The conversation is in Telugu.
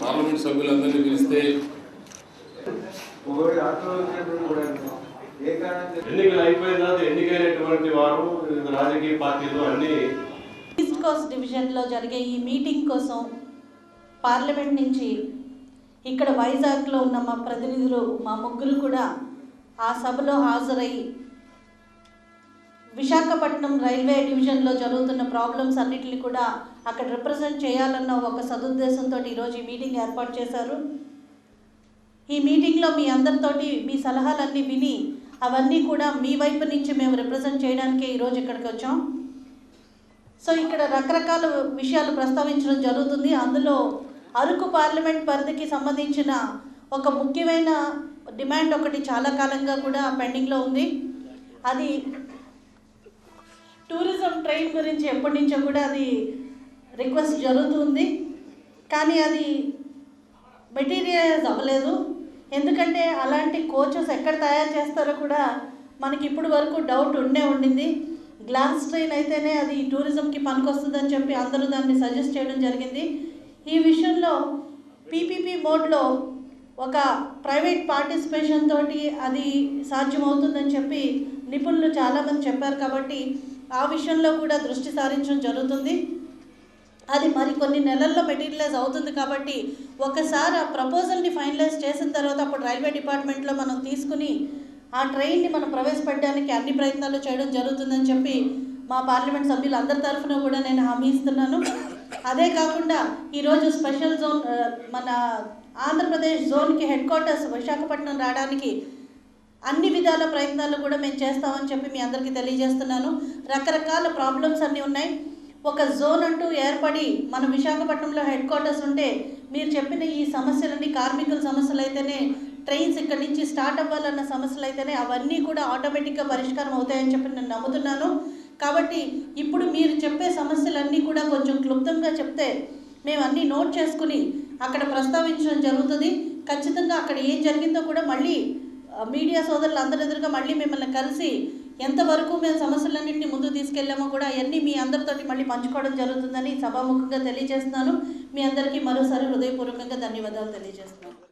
పార్లమెంట్ సభ్యులందరినీ పిలిస్తే ఎన్నికలు అయిపోయిన తర్వాత ఎన్నికైనటువంటి వారు రాజకీయ పార్టీలు అన్ని ఈస్ట్ కోస్ట్ డివిజన్లో జరిగే ఈ మీటింగ్ కోసం పార్లమెంట్ నుంచి ఇక్కడ వైజాగ్లో ఉన్న మా ప్రతినిధులు మా ముగ్గురు కూడా ఆ సభలో హాజరై విశాఖపట్నం రైల్వే డివిజన్లో జరుగుతున్న ప్రాబ్లమ్స్ అన్నిటిని కూడా అక్కడ రిప్రజెంట్ చేయాలన్న ఒక సదుద్దేశంతో ఈరోజు ఈ మీటింగ్ ఏర్పాటు చేశారు. ఈ మీటింగ్లో మీ అందరితోటి మీ సలహాలన్నీ విని అవన్నీ కూడా మీ వైపు నుంచి మేము రిప్రజెంట్ చేయడానికే ఈరోజు ఇక్కడికి వచ్చాం. సో ఇక్కడ రకరకాల విషయాలు ప్రస్తావించడం జరుగుతుంది. అందులో అరకు పార్లమెంట్ పరిధికి సంబంధించిన ఒక ముఖ్యమైన డిమాండ్ ఒకటి చాలా కాలంగా కూడా పెండింగ్లో ఉంది. అది టూరిజం ట్రైన్ గురించి ఎప్పటి నుంచో కూడా అది రిక్వెస్ట్ జరుగుతుంది. కానీ అది మెటీరియలైజ్ అవ్వలేదు. ఎందుకంటే అలాంటి కోచెస్ ఎక్కడ తయారు చేస్తారో కూడా మనకి ఇప్పుడు వరకు డౌట్ ఉండే ఉండింది. గ్లాస్ ట్రైన్ అయితేనే అది టూరిజంకి పనికొస్తుందని చెప్పి అందరూ దాన్ని సజెస్ట్ చేయడం జరిగింది. ఈ విషయంలో పీపీపీ మోడ్లో ఒక ప్రైవేట్ పార్టిసిపేషన్ తోటి అది సాధ్యమవుతుందని చెప్పి నిపుణులు చాలామంది చెప్పారు కాబట్టి ఆ విషయంలో కూడా దృష్టి సారించడం జరుగుతుంది. అది మరి కొన్ని నెలల్లో మెటీరియలైజ్ అవుతుంది కాబట్టి ఒకసారి ఆ ప్రపోజల్ని ఫైనలైజ్ చేసిన తర్వాత అప్పుడు రైల్వే డిపార్ట్మెంట్లో మనం తీసుకుని ఆ ట్రైన్ని మనం ప్రవేశపెట్టడానికి అన్ని ప్రయత్నాలు చేయడం జరుగుతుందని చెప్పి మా పార్లమెంట్ సభ్యులు అందరి తరఫున కూడా నేను హామీ ఇస్తున్నాను. అదే కాకుండా ఈరోజు స్పెషల్ జోన్ మన ఆంధ్రప్రదేశ్ జోన్కి హెడ్ క్వార్టర్స్ విశాఖపట్నం రావడానికి అన్ని విధాల ప్రయత్నాలు కూడా మేము చేస్తామని చెప్పి మీ అందరికీ తెలియజేస్తున్నాను. రకరకాల ప్రాబ్లమ్స్ అన్నీ ఉన్నాయి. ఒక జోన్ అంటూ ఏర్పడి మన విశాఖపట్నంలో హెడ్ క్వార్టర్స్ ఉంటే మీరు చెప్పిన ఈ సమస్యలన్నీ కార్మికుల సమస్యలు అయితేనే ట్రైన్స్ ఇక్కడి నుంచి స్టార్ట్ అవ్వాలన్న సమస్యలు అయితేనే అవన్నీ కూడా ఆటోమేటిక్గా పరిష్కారం అవుతాయని చెప్పి నేను నమ్ముతున్నాను. కాబట్టి ఇప్పుడు మీరు చెప్పే సమస్యలన్నీ కూడా కొంచెం క్లుప్తంగా చెప్తే మేము అన్నీ నోట్ చేసుకుని అక్కడ ప్రస్తావించడం జరుగుతుంది. ఖచ్చితంగా అక్కడ ఏం జరిగిందో కూడా మళ్ళీ మీడియా సోదరులు అందరి ఎదురుగా మళ్ళీ మిమ్మల్ని కలిసి ఎంతవరకు మేము సమస్యలన్నింటినీ ముందుకు తీసుకెళ్ళామో కూడా అవన్నీ మీ అందరితోటి మళ్ళీ పంచుకోవడం జరుగుతుందని సభాముఖంగా తెలియజేస్తున్నాను. మీ అందరికీ మరోసారి హృదయపూర్వకంగా ధన్యవాదాలు తెలియజేస్తున్నాను.